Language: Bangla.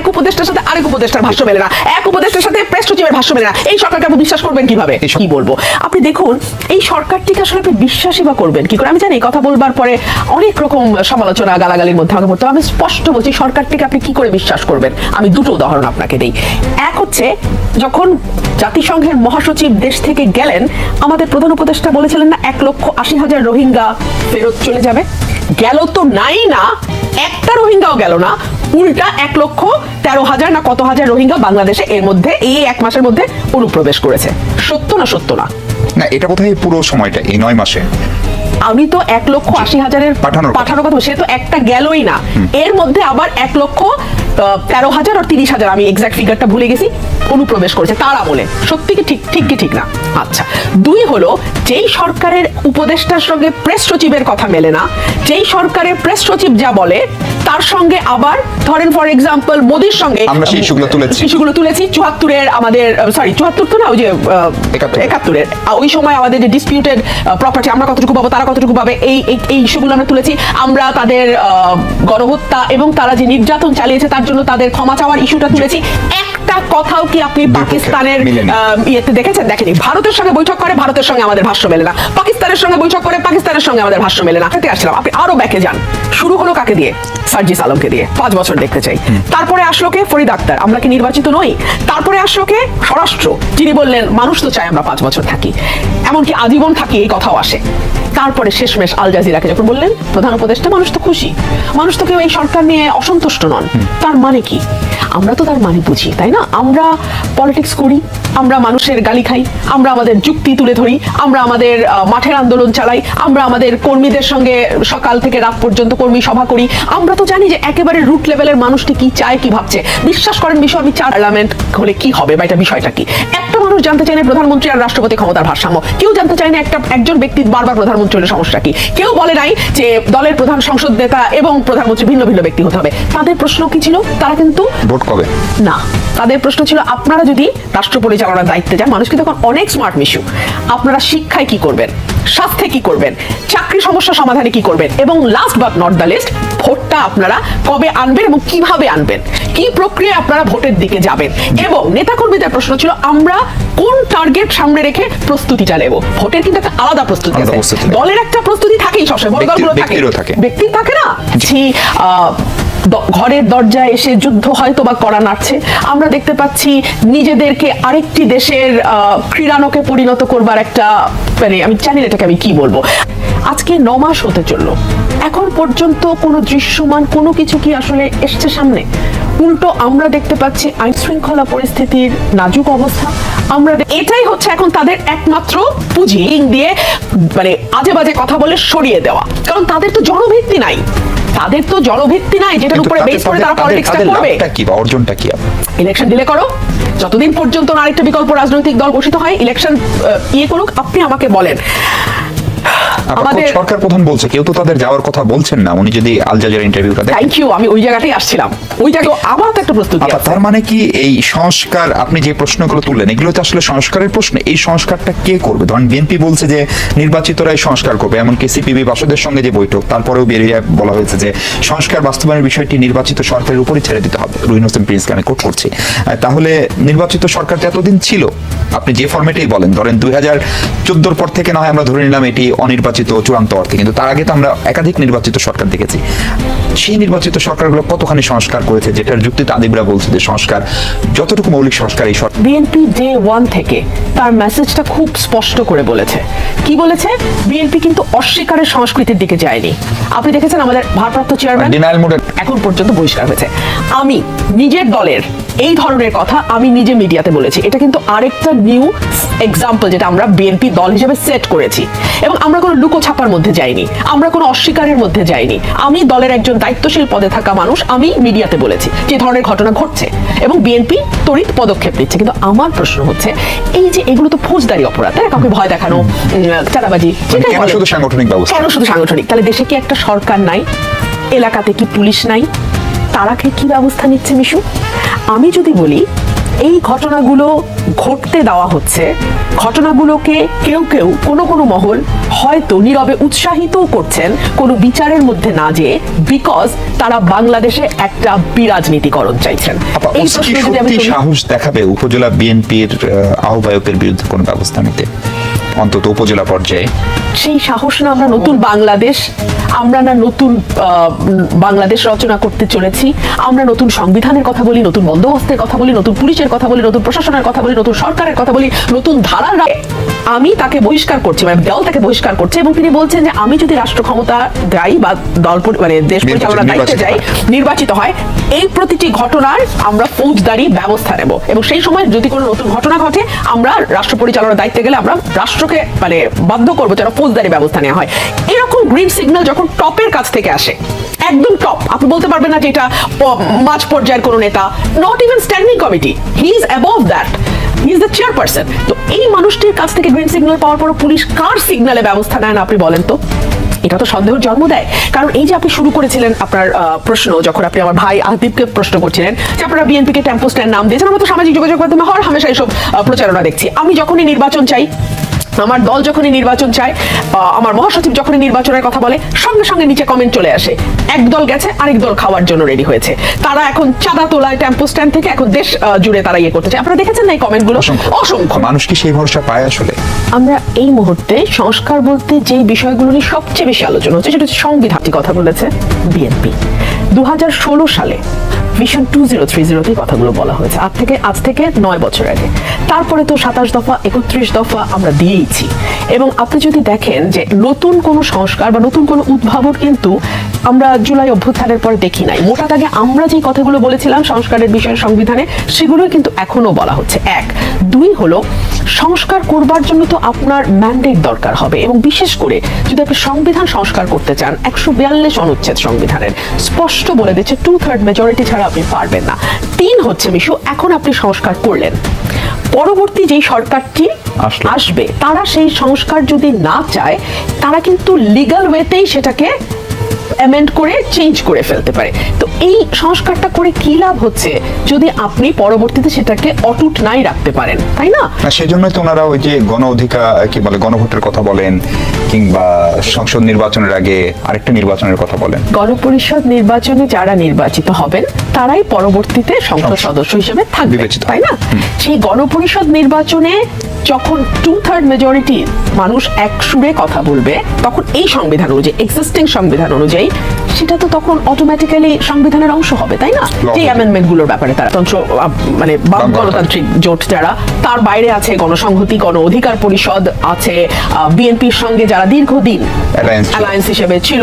এক উপদেষ্টার সাথে আরেক উপদেষ্টার ভাষ্য মেলে না। এক উপদেষ্টার সাথে প্রেস সচিবের ভাষ্য মেলে না। এই সরকারকে আপনি বিশ্বাস করবেন কীভাবে? কি বলব? আপনি দেখুন এই সরকারটিকে আসলে আপনি বিশ্বাসই বা করবেন কি করে? আমি জানি কথা বলবার পরে অনেক রকম সমালোচনা গালাগালির মধ্যে আমাকে পড়তে আমি স্পষ্ট বলছি সরকারটিকে আপনি কি করে বিশ্বাস করবেন? আমি দুটো উদাহরণ আপনাকে দিই। এক হচ্ছে যখন জাতিসংঘের মহাসচিব দেশ থেকে গেলেন আমাদের প্রধান উপদেষ্টা বলেছিলেন না এক লক্ষ আশি হাজার রোহিঙ্গা ফেরত চলে যাবে? গেল তো নাই না একটা রোহিঙ্গাও গেল না। উল্টা এক লক্ষ তেরো হাজার না কত হাজার রোহিঙ্গা বাংলাদেশে এর মধ্যে এই এক মাসের মধ্যে অনুপ্রবেশ করেছে। সত্য না সত্য না? না এটা কোথায় পুরো সময়টা এই নয় মাসে। আমি তো এক লক্ষ আশি হাজারের পাঠানোর কথা। সে তো একটা গেলই না। এর মধ্যে আবার এক লক্ষ তেরো হাজার আর তিরিশ হাজার আমি এক্সাক্ট ফিগারটা ভুলে গেছি অনুপ্রবেশ করেছে তারা বলে সত্যি কি ঠিক ঠিক কি ঠিক না আচ্ছা দুই হলো যেই সরকারের উপদেষ্টার সঙ্গে প্রেস সচিবের কথা মেলে না যেই সরকারের প্রেস সচিব যা বলে তার সঙ্গে আবার ধরেন ফর এক্সাম্পল মোদির সঙ্গে আমরা সেই ইস্যুগুলো তুলেছি। ইস্যুগুলো তুলেছি চুয়াত্তরের আমাদের সরি চুয়াত্তর তো না ওই যে। একাত্তরের ওই সময় আমাদের যে ডিসপিউটেড প্রপার্টি আমরা কতটুকু পাবো তারা কতটুকু পাবে এই এই- ইস্যুগুলো আমরা তুলেছি আমরা তাদের আহ, গণহত্যা এবং তারা যে নির্যাতন চালিয়েছে তার জন্য তাদের ক্ষমা চাওয়ার ইস্যুটা তুলেছি। একটা কথাও কি আপনি পাকিস্তানের ইয়েতে দেখেছেন? দেখেনি। ভারতের সঙ্গে বৈঠক করে ভারতের সঙ্গে আমাদের ভাষ্য মেলে না। পাকিস্তানের সঙ্গে বৈঠক করে পাকিস্তানের সঙ্গে আমাদের ভাষ্য মেলে না। খেতে আসলাম আপনি আরও ব্যাকে যান। শুরু হলো কাকে দিয়ে? সার্জিস আলমকে দিয়ে। পাঁচ বছর দেখতে চাই। তারপরে আসলো কে? ফরিদ আক্তার। আমরা কি নির্বাচিত নই? তারপরে আসলো কে? স্বরাষ্ট্র। যিনি বললেন মানুষ তো চায় আমরা পাঁচ বছর থাকি। এমনকি আজীবন থাকি এই কথাও আসে। তারপরে শেষমেশ আল জাজিরাকে যখন বললেন প্রধান উপদেষ্টা মানুষ তো খুশি। মানুষ তো কেউ এই সরকার নিয়ে অসন্তুষ্ট নন। তার মানে কি? আমরা তো তার মানে বুঝি তাই না? আমরা পলিটিক্স করি আমরা মানুষের গালি খাই আমরা আমাদের যুক্তি তুলে ধরি আমরা আমাদের মাঠের আন্দোলন চালাই আমরা আমাদের কর্মীদের সঙ্গে সকাল থেকে রাত পর্যন্ত কর্মী সভা করি। আমরা তো জানি যে একেবারে রুট লেভেলের মানুষটি কি চায় কি ভাবছে। বিশ্বাস করেন বিষয় আমি চার পার্লামেন্ট হলে কি হবে বা এটা বিষয়টা কি? মানুষ জানতে চায় না প্রধানমন্ত্রী আর রাষ্ট্রপতি ক্ষমতার ভারসাম্য। কেউ জানতে চায় না একটা একজন ব্যক্তি বারবার প্রধানমন্ত্রী হলে সমস্যা কি? কেউ বলে নাই যে দলের প্রধান সংসদ নেতা এবং প্রধানমন্ত্রী ভিন্ন ভিন্ন ব্যক্তি হতে হবে। তাদের প্রশ্ন কি ছিল? তারা কিন্তু ভোট কবে? না। তাদের প্রশ্ন ছিল আপনারা যদি রাষ্ট্র পরিচালনার দায়িত্বে যান মানুষ কিন্তু এখন অনেক স্মার্ট মিশু। আপনারা শিক্ষায় কি করবেন? স্বাস্থ্যে কি করবেন? চাকরি সমস্যা সমাধানে কি করবেন? এবং last but not the least ভোটটা আপনারা কবে আনবেন এবং কীভাবে আনবেন? কি প্রক্রিয়া আপনারা ভোটের দিকে যাবেন? এবং নেতাকর্মীদের প্রশ্ন ছিল আমরা কোন টার্গেট সামনে রেখে প্রস্তুতিটা নেব? ভোটের কিন্তু একটা আলাদা প্রস্তুতি আছে। দলের একটা প্রস্তুতি থাকেই সবসময় বড় দলগুলো থাকে। ব্যক্তি থাকে না? জি। ঘরের দরজায় এসে যুদ্ধ হয়তো বা করা নাড়ছে। আমরা দেখতে পাচ্ছি নিজেদেরকে আরেকটি দেশের আহ, ক্রীড়ানকে পরিণত করবার একটা মানে আমি জানি এটাকে আমি কি বলব। আজকে ন মাস হতে চলল। এখন পর্যন্ত কোনো দৃশ্যমান কোনো কিছু কি আসলে এসছে সামনে? উল্টো আমরা দেখতে পাচ্ছি আইন শৃঙ্খলা পরিস্থিতির নাজুক অবস্থা। আমরা এটাই হচ্ছে এখন তাদের একমাত্র পুঁজি দিয়ে মানে আজে বাজে কথা বলে সরিয়ে দেওয়া। কারণ তাদের তো জনভিত্তি নাই। তাদের তো জনভিত্তি নাই যেটার উপরে বেস করে তারা পলিটিক্সটা করবে। কি বা অর্জনটা কি ইলেকশন দিলে করো। যতদিন পর্যন্ত না আরেকটা বিকল্প রাজনৈতিক দল ঘোষিত হয় ইলেকশন ইয়ে করুক আপনি আমাকে বলেন। আমাদের সরকার প্রধান বলছে কেউ তো তাদের যাওয়ার কথা বলছেন না। উনি যদি আল জাজিরা ইন্টারভিউটা দেখেন। থ্যাংক ইউ আমি ওই জায়গাটাই আসছিলাম। তো একটা প্রস্তুতি আচ্ছা আছে তার মানে কি এই সংস্কার আপনি যে প্রশ্নগুলো তুললেন এগুলো তো আসলে সংস্কারের প্রশ্ন। এই সংস্কারটা কে করবে? ধরেন বিএনপি বলছে যে নির্বাচিতরাই সংস্কার করবে এমনকি সিপিবি বাসদের সঙ্গে যে বৈঠক তারপরেও বেরিয়ে বলা হয়েছে যে সংস্কার বাস্তবায়নের বিষয়টি নির্বাচিত সরকারের উপরই ছেড়ে দিতে হবে। রুহিন হোসেন প্রিন্সকে আমি কোট করছি। তাহলে নির্বাচিত সরকার তো এতদিন ছিল। আপনি যে ফর্মেটেই বলেন ধরেন দুই হাজার চোদ্দোর পর থেকে না হয় আমরা ধরে নিলাম এটি অনির্বাচিত চূড়ান্ত অর্থে। কিন্তু তার আগে তো আমরা একাধিক নির্বাচিত সরকার দেখেছি। সেই নির্বাচিত সরকারগুলো কতখানি সংস্কার করেছে যেটার যুক্তিতে আদিবরা বলছে যে সংস্কার যতটুকু মৌলিক সংস্কার এই সরকার বিএনপি ডে ওয়ান থেকে তার মেসেজটা খুব স্পষ্ট করে বলেছে। কি বলেছে? বিএনপি কিন্তু অস্বীকারের সংস্কৃতির দিকে যায়নি। আপনি দেখেছেন আমাদের ভারপ্রাপ্ত চেয়ারম্যান এখন পর্যন্ত বহিষ্কার হয়েছে। আমি নিজের দলের এই ধরনের কথা আমি নিজে মিডিয়াতে বলেছি। এটা কিন্তু আরেকটা নিউ এক্সাম্পল যেটা আমরা বিএনপি দল হিসেবে সেট করেছি। এবং আমরা কোনো লুকো ছাপার মধ্যে যাইনি। আমরা কোনো অস্বীকারের মধ্যে যাইনি। আমি দলের একজন দায়িত্বশীল পদে থাকা মানুষ আমি মিডিয়াতে বলেছি যে ধরনের ঘটনা ঘটছে। এবং বিএনপি তড়িৎ পদক্ষেপ নিচ্ছে। কিন্তু আমার প্রশ্ন হচ্ছে এই যে এগুলো তো ফৌজদারি অপরাধ তাই কাউকে ভয় দেখানো উম, চাঁদাবাজি মানে কেন শুধু সাংগঠনিক ব্যবস্থা? কেন শুধু সাংগঠনিক? তাহলে দেশে কি একটা সরকার নাই? এলাকাতে কি পুলিশ নাই? তারা কি কি ব্যবস্থা নিচ্ছে মিশু? আমি যদি বলি এই ঘটনাগুলো ঘটতে দেওয়া হচ্ছে ঘটনাগুলোকে কেউ কেউ কোনো কোনো মহল হয়তো নীরবে উৎসাহিতও করছেন কোনো বিচারের মধ্যে না যেয়ে বিকজ তারা বাংলাদেশে একটা বিরাজনীতিকরণ চাইছেন। এই সাহস দেখাবে উপজেলা বিএনপির আহ্বায়কের বিরুদ্ধে কোনো ব্যবস্থা নিতে? অন্তত উপজেলা পর্যায়ে। সেই সাহস না আমরা নতুন বাংলাদেশ আমরা না নতুন বাংলাদেশ রচনা করতে চলেছি আমরা নতুন সংবিধানের কথা বলি নতুন বন্দোবস্তের কথা বলি নতুন পুলিশের কথা বলি নতুন প্রশাসনের কথা বলি নতুন সরকারের কথা বলি নতুন ধারার আমি তাকে বহিষ্কার করছি মানে দল তাকে বহিষ্কার করছে এবং তিনি বলছেন যে আমি যদি রাষ্ট্র ক্ষমতা যাই বা দল মানে দেশ পরিচালনার দায়িত্বে যাই নির্বাচিত হয় এই প্রতিটি ঘটনার আমরা ফৌজদারি ব্যবস্থা নেব। এবং সেই সময় যদি কোনো নতুন ঘটনা ঘটে আমরা রাষ্ট্র পরিচালনার দায়িত্বে গেলে আমরা রাষ্ট্রকে মানে বাধ্য করব যেন ফৌজদারি ব্যবস্থা নেওয়া হয়। এরকম গ্রিন সিগন্যাল যখন টপের কাছ থেকে আসে, একদম টপ আপনি বলতে পারবেন না যে এটা মাঝ পর্যায়ের কোনো নেতা not even standing committee he is above that is the chairperson তো এই মানুষটির কাছ থেকে গ্রিন সিগন্যাল পাওয়ার পর পুলিশ কার সিগন্যালে ব্যবস্থা নেয় না আপনি বলেন তো? এটা তো সন্দেহের জন্ম দেয়। কারণ এই যে আপনি শুরু করেছিলেন আপনার প্রশ্ন, যখন আপনি আমার ভাই আহদীপকে প্রশ্ন করছিলেন, যে আপনারা বিএনপি কে টেম্পো স্ট্যান্ড নাম দিয়েছেন, আমরা তো সামাজিক যোগাযোগ মাধ্যমে হর হামেশা এইসব প্রচারণা দেখছি। আমি যখনই নির্বাচন চাই আমার দল যখনই নির্বাচন চায় আমার মহাসচিব যখনই নির্বাচনের কথা বলে সঙ্গে সঙ্গে নিচে কমেন্ট চলে আসে। এক দল গেছে আরেক দল খাওয়ার জন্য রেডি হয়েছে। তারা এখন চাঁদা তোলায় টেম্পো স্ট্যান্ড থেকে এখন দেশ জুড়ে তারা ইয়ে করতে চায় আপনারা দেখেছেন না এই কমেন্টগুলো অসংখ্য। মানুষ কি সেই ভরসা পায় আসলে? আমরা এই মুহূর্তে সংস্কার বলতে যে বিষয়গুলো নিয়ে সবচেয়ে বেশি আলোচনা হচ্ছে সেটা হচ্ছে সংবিধানটি কথা বলেছে বিএনপি। দু হাজার ষোলো সালে মিশন টু জিরো থ্রি জিরোতেই কথাগুলো বলা হয়েছে। আজ থেকে আজ থেকে নয় বছর আগে। তারপরে তো সাতাশ দফা, একত্রিশ দফা আমরা দিয়েইছি। এবং আপনি যদি দেখেন যে নতুন কোনো সংস্কার বা নতুন কোনো উদ্ভাবন কিন্তু আমরা জুলাই অভ্যুত্থানের পর দেখি নাই। মোটা দাগে আমরা যে কথাগুলো বলেছিলাম সংস্কারের বিষয়ে, সংবিধানে সেগুলো কিন্তু এখনও বলা হচ্ছে। এক। দুই হলো, সংস্কার করবার জন্য তো আপনার ম্যান্ডেট দরকার হবে। এবং বিশেষ করে যদি আপনি সংবিধান সংস্কার করতে চান, একশো বিয়াল্লিশ অনুচ্ছেদ সংবিধানের, স্পষ্ট বলে দিচ্ছে টু থার্ড মেজরিটি ছাড়া আপনি পারবেন না তিন হচ্ছে মিশু এখন আপনি সংস্কার করলেন পরবর্তী যেই সরকারটি। আসবে তারা সেই সংস্কার যদি না চায় তারা কিন্তু লিগাল ওয়েতেই সেটাকে অ্যামেন্ড করে চেঞ্জ করে ফেলতে পারে। তো এই সংস্কারটা করে কি লাভ হচ্ছে যদি আপনি পরবর্তীতে সেটাকে অটুট নাই রাখতে পারেন তাই না? না সেজন্যই তো ওনারা ওই যে গণ অধিকার কি বলে গণভোটের কথা বলেন কিংবা সংসদ নির্বাচনের আগে আরেকটা নির্বাচনের কথা বলেন। গণপরিষদ নির্বাচনে যারা নির্বাচিত হবেন তারাই পরবর্তীতে সংসদ সদস্য হিসেবে থাকবে তাই না? সেই গণপরিষদ নির্বাচনে যখন টু থার্ড মেজরিটি মানুষ এক সুরে কথা বলবে তখন এই সংবিধান অনুযায়ী এক্সিস্টিং সংবিধান অনুযায়ী সেটা তো তখন অটোমেটিক্যালি সংবিধানের অংশ হবে তাই না? যে হবে। অ্যামেন্ডমেন্টগুলোর ব্যাপারে তারা তন্ত্র মানে বাম গণতান্ত্রিক জোট যারা তার বাইরে আছে গণসংহতি গণ অধিকার পরিষদ আছে বিএনপির সঙ্গে যারা দীর্ঘদিন অ্যালায়েন্স হিসেবে ছিল।